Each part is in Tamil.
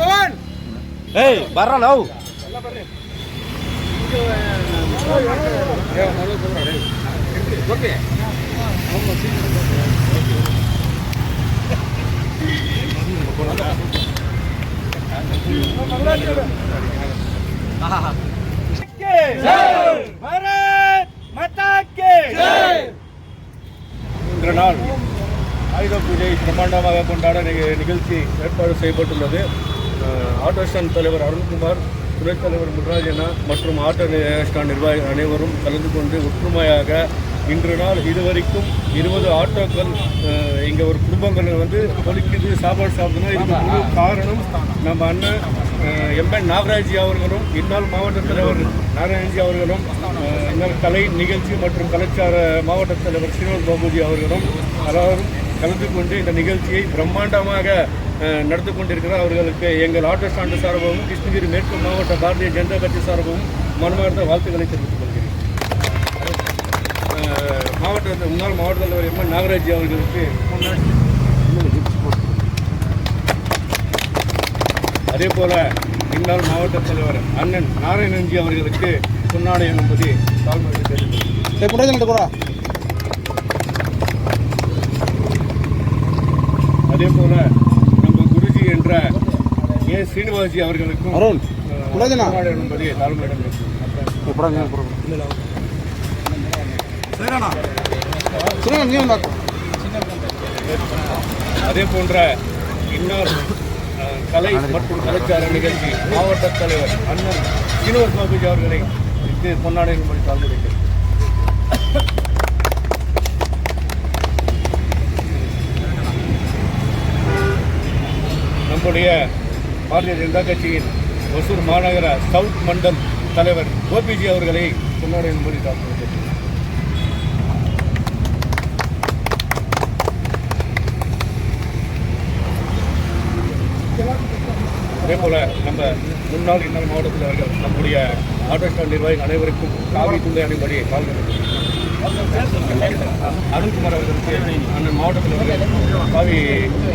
ಪವನ್. ಏಯ್ ಬರ್ರ ನಾವು. ಓಕೆ. ಹಾಂ ಹಾಂ. ಹಾಂ இன்று நாள் ஆயுத பூஜை பிரம்மாண்டமாக கொண்டாட நிகழ்ச்சி ஏற்பாடு செய்யப்பட்டுள்ளது. ஆட்டோ ஸ்டாண்ட் தலைவர் அருண்குமார் துணைத் தலைவர் முன்ராஜனா மற்றும் ஆட்டோ ஸ்டாண்ட் நிர்வாகிகள் அனைவரும் கலந்து கொண்டு ஒற்றுமையாக இன்று நாள் இதுவரைக்கும் இருபது ஆட்டோக்கள் இங்கே ஒரு குடும்பங்கள் வந்து கொலிக்குது சாப்பாடு சாப்பிடுங்க இதுக்கு முழு காரணம் நம்ம அண்ணன் அஹ், எம்என் நாகராஜி அவர்களும் இந்நாள் மாவட்ட தலைவர் நாராயணஜி அவர்களும் அஹ், இந்நாள் கலை நிகழ்ச்சி மற்றும் கலாச்சார மாவட்ட தலைவர் ஸ்ரீனிவாஸ் பாபுஜி அவர்களும் எல்லாரும் கலந்து கொண்டு இந்த நிகழ்ச்சியை பிரம்மாண்டமாக அஹ், நடத்தி கொண்டிருக்கிறார். அவர்களுக்கு எங்கள் ஆட்டோ ஸ்டாண்டு சார்பாகவும் கிருஷ்ணகிரி மேற்கு மாவட்ட பாரதிய ஜனதா கட்சி சார்பாகவும் மனமார்ந்த வாழ்த்துக்களை தெரிவித்துக் கொள்கிறேன். மாவட்ட முன்னாள் மாவட்ட தலைவர் எம் நாகராஜ் அவர்களுக்கு அதே போல இந்நாள் மாவட்ட தலைவர் அண்ணன் நாராயணன்ஜி அவர்களுக்கு பொன்னாடை என்பதை தாழ்மையை தெரிவித்துக் அதே போல நம்ம குருஜி என்ற ஏ ஸ்ரீனிவாசி அவர்களுக்கும். பொன்னாடை என்பதை தாழ்மையிடம் அதே போன்ற இன்னொரு கலை மற்றும் கலாச்சார நிகழ்ச்சி மாவட்ட தலைவர் அண்ணன் சீனிவாஸ் பாபுஜி அவர்களை இது பொன்னாடை என்பதை தாழ்மையிடம் நம்முடைய பாரதிய ஜனதா கட்சியின் ஒசூர் மாநகர சவுத் மண்டல் தலைவர் கோபிஜி அவர்களை பொன்னாடை என்பதை அதே போல் நம்ம முன்னாள் இன்னல் மாவட்டத்தில் தலைவர்கள் நம்முடைய ஆட்டோ ஸ்டாண்ட் நிர்வாகிகள் அனைவருக்கும் காவி துண்டை அணிபடி அருண்குமார் அவர்களுக்கு அண்ணன் மாவட்டத்தில் தலைவர்கள் காவி துண்டை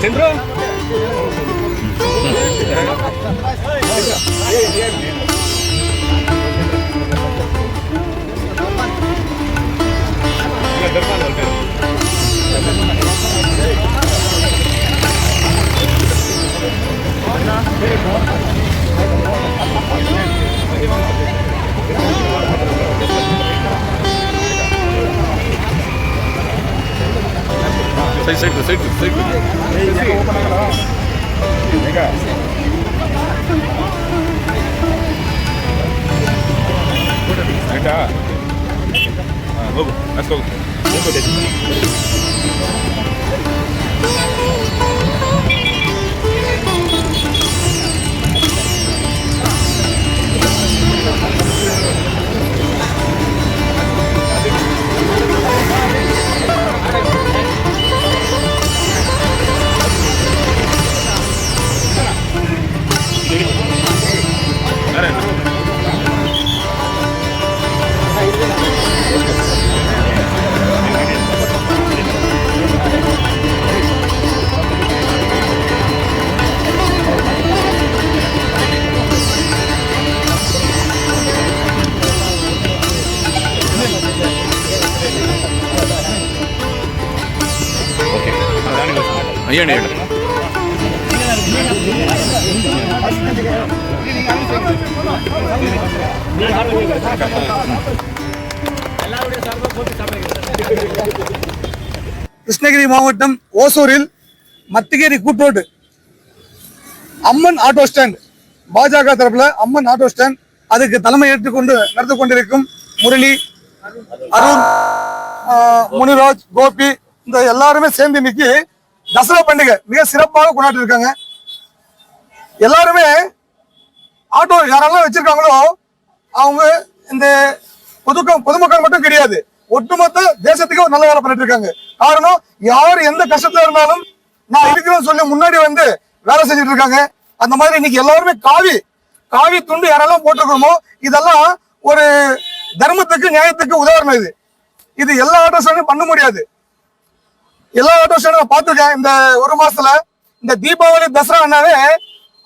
Cendro. Ayo, ayo, ayo. Ya, depan, depan. senta, senta, senta. Vem cá. Vem cá. Ah, Vamos, let's go. Vamos, ಹೇಳಿ ಹೇಳಿ கிருஷ்ணகிரி மாவட்டம் ஓசூரில் மத்திகேரி கூட்டோடு அம்மன் ஆட்டோ ஸ்டாண்ட் பாஜக தரப்புல அம்மன் ஆட்டோ ஸ்டாண்ட் அதுக்கு தலைமை ஏற்றுக்கொண்டு நடந்து கொண்டிருக்கும் முரளி அருண் ஆஹ், முனிராஜ் கோபி இந்த எல்லாருமே சேர்ந்து இன்னைக்கு தசரா பண்டிகை மிக சிறப்பாக கொண்டாடி இருக்காங்க எல்லாருமே ஆட்டோ யாரெல்லாம் வச்சிருக்காங்களோ அவங்க இந்த பொது பொதுமக்கள் மட்டும் கிடையாது. ஒட்டுமொத்த தேசத்துக்கு ஒரு நல்ல வேலை பண்ணிட்டு இருக்காங்க காரணம் யார் எந்த கஷ்டத்துல இருந்தாலும் நான் இருக்கிறேன்னு சொல்லி முன்னாடி வந்து வேலை செஞ்சுட்டு இருக்காங்க அந்த மாதிரி இன்னைக்கு எல்லாருமே காவி காவி துண்டு யாரெல்லாம் போட்டிருக்கோமோ இதெல்லாம் ஒரு தர்மத்துக்கு நியாயத்துக்கு உதாரணம் இது. இது எல்லா ஆட்டோ பண்ண முடியாது. எல்லா ஆட்டோ ஸ்டாண்டும் நான் பார்த்திருக்கேன். இந்த ஒரு மாசத்துல இந்த தீபாவளி தசரானாவே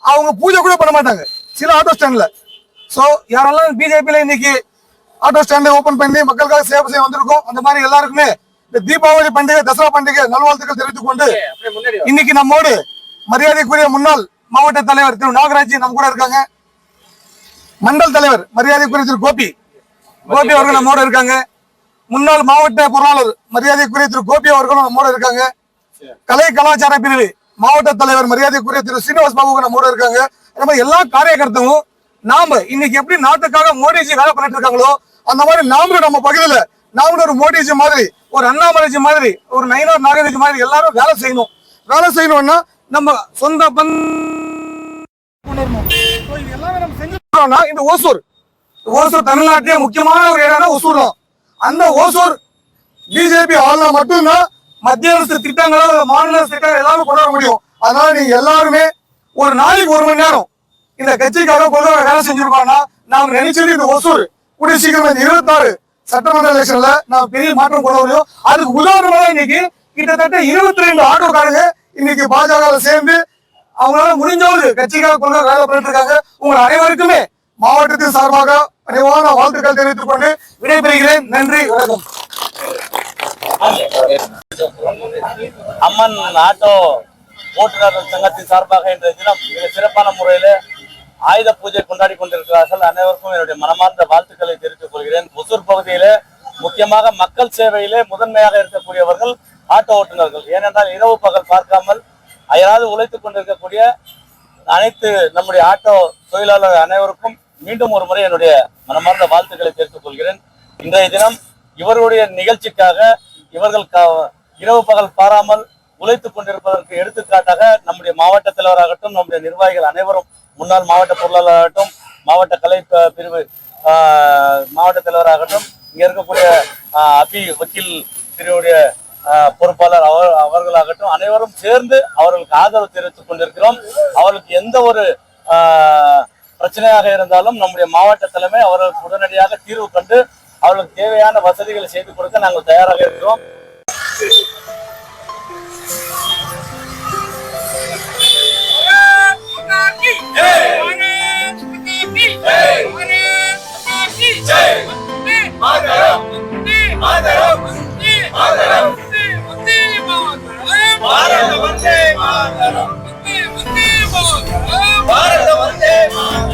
அவங்க பூஜை கூட பண்ண மாட்டாங்க. சில ஆட்டோ ஸ்டாண்ட்ல சோ யாரெல்லாம் பிஜேபியில இன்னைக்கு ஆட்டோ ஸ்டாண்டை ஓபன் பண்ணி மக்களுக்காக சேவை செய்ய வந்திருக்கோம் அந்த மாதிரி எல்லாருக்குமே இந்த தீபாவளி பண்டிகை தசரா பண்டிகை நல்வாழ்த்துக்கள் தெரிவித்துக் கொண்டு இன்னைக்கு நம்மோடு மரியாதைக்குரிய முன்னாள் மாவட்ட தலைவர் திரு நாகராஜ் நம்ம கூட இருக்காங்க. மண்டல் தலைவர் மரியாதைக்குரிய திரு கோபி. கோபி அவர்கள் நம்மோட இருக்காங்க. முன்னாள் மாவட்ட பொருளாளர் மரியாதைக்குரிய திரு கோபி அவர்களும் நம்மோட இருக்காங்க. கலை கலாச்சார பிரிவு மாவட்ட தலைவர் மரியாதைக்குரிய திரு சீனிவாஸ் பாபு நம்மோட இருக்காங்க. நம்ம மாதிரி எல்லா காரியகர்த்தமும் நாம இன்னைக்கு எப்படி நாட்டுக்காக மோடிஜி வேலை பண்ணிட்டு இருக்காங்களோ அந்த மாதிரி நாமளும் நம்ம பகுதியில நாமளும் ஒரு மோடிஜி மாதிரி ஒரு அண்ணாமலைஜி மாதிரி ஒரு நயனார் நாகராஜ் மாதிரி எல்லாரும் வேலை செய்யணும். வேலை செய்யணும்னா நம்ம சொந்த பந்த் எல்லாமே நம்ம செஞ்சுட்டோம்னா இந்த ஓசூர். ஓசூர் தமிழ்நாட்டிலே முக்கியமான ஒரு இடம் ஓசூர் தான் அந்த ஓசூர் பிஜேபி ஆள்னா மட்டும்தான் மத்திய அரசு திட்டங்களோ மாநில அரசு திட்டங்கள் எல்லாமே கொண்டு வர முடியும். அதனால நீங்க எல்லாருமே ஒரு நாளைக்கு ஒரு மணி நேரம் இந்த கட்சிக்காக கொண்டு வேலை செஞ்சிருக்கோம்னா நாம் நினைச்சது இந்த ஒசூர் கூடிய சீக்கிரம் இந்த இருபத்தாறு சட்டமன்ற எலெக்ஷன்ல நாம் பெரிய மாற்றம் கொண்டு வரையும் அதுக்கு உதாரணமாக இன்னைக்கு கிட்டத்தட்ட இருபத்தி ரெண்டு ஆட்டோக்காரங்க இன்னைக்கு பாஜக சேர்ந்து அவங்களால முடிஞ்சவரு கட்சிக்காக கொள்கை வேலை பண்ணிட்டு இருக்காங்க. உங்கள் அனைவருக்குமே மாவட்டத்தின் சார்பாக பணிவான வாழ்த்துக்கள் தெரிவித்துக் கொண்டு விடைபெறுகிறேன். நன்றி வணக்கம். அம்மன் ஆட்டோ ஓட்டுநர்கள் சங்கத்தின் சார்பாக இன்றைய தினம் மிக சிறப்பான முறையில் ஆயுத பூஜை கொண்டாடி கொண்டிருக்கிறார்கள். அனைவருக்கும் என்னுடைய மனமார்ந்த வாழ்த்துக்களை தெரிவித்துக் கொள்கிறேன். ஒசூர் பகுதியிலே முக்கியமாக மக்கள் சேவையிலே முதன்மையாக இருக்கக்கூடியவர்கள் ஆட்டோ ஓட்டுநர்கள். ஏனென்றால் இரவு பகல் பார்க்காமல் அயராது உழைத்துக் கொண்டிருக்கக்கூடிய அனைத்து நம்முடைய ஆட்டோ தொழிலாளர் அனைவருக்கும் மீண்டும் ஒரு முறை என்னுடைய மனமார்ந்த வாழ்த்துக்களை தெரிவித்துக் கொள்கிறேன். இன்றைய தினம் இவருடைய நிகழ்ச்சிக்காக இவர்கள் க- இரவு பகல் பாராமல் உழைத்துக் கொண்டிருப்பதற்கு எடுத்துக்காட்டாக நம்முடைய மாவட்ட தலைவராகட்டும் நம்முடைய நிர்வாகிகள் அனைவரும் முன்னாள் மாவட்ட பொருளாளராகட்டும் மாவட்ட கலை பிரிவு ஆஹ், மாவட்ட தலைவராகட்டும் இங்கே இருக்கக்கூடிய ஆஹ், அபி வக்கீல் பிரிவுடைய பொறுப்பாளர் அவர் அவர்களாகட்டும் அனைவரும் சேர்ந்து அவர்களுக்கு ஆதரவு தெரிவித்துக் கொண்டிருக்கிறோம். அவர்களுக்கு எந்த ஒரு பிரச்சனையாக இருந்தாலும் நம்முடைய மாவட்ட தலைமை அவர்களுக்கு உடனடியாக தீர்வு கண்டு அவர்களுக்கு தேவையான வசதிகளை செய்து கொடுக்க நாங்கள் தயாராக இருக்கிறோம். Oh.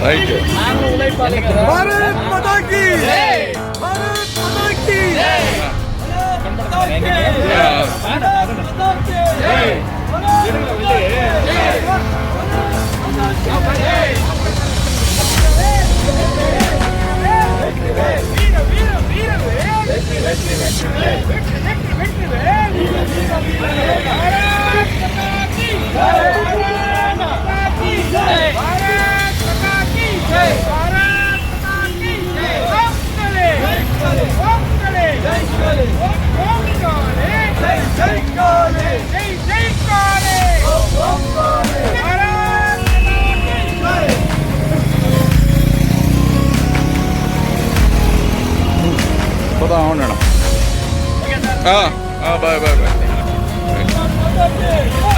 Dank je. Marit Madanki! Marit Madanki! ಹಾಂ ಹಾಂ ಬಾಯ್ ಬಾಯ್ ಬಾಯ್ ಭಾರತ್ ಮಾತಾ ಕಿ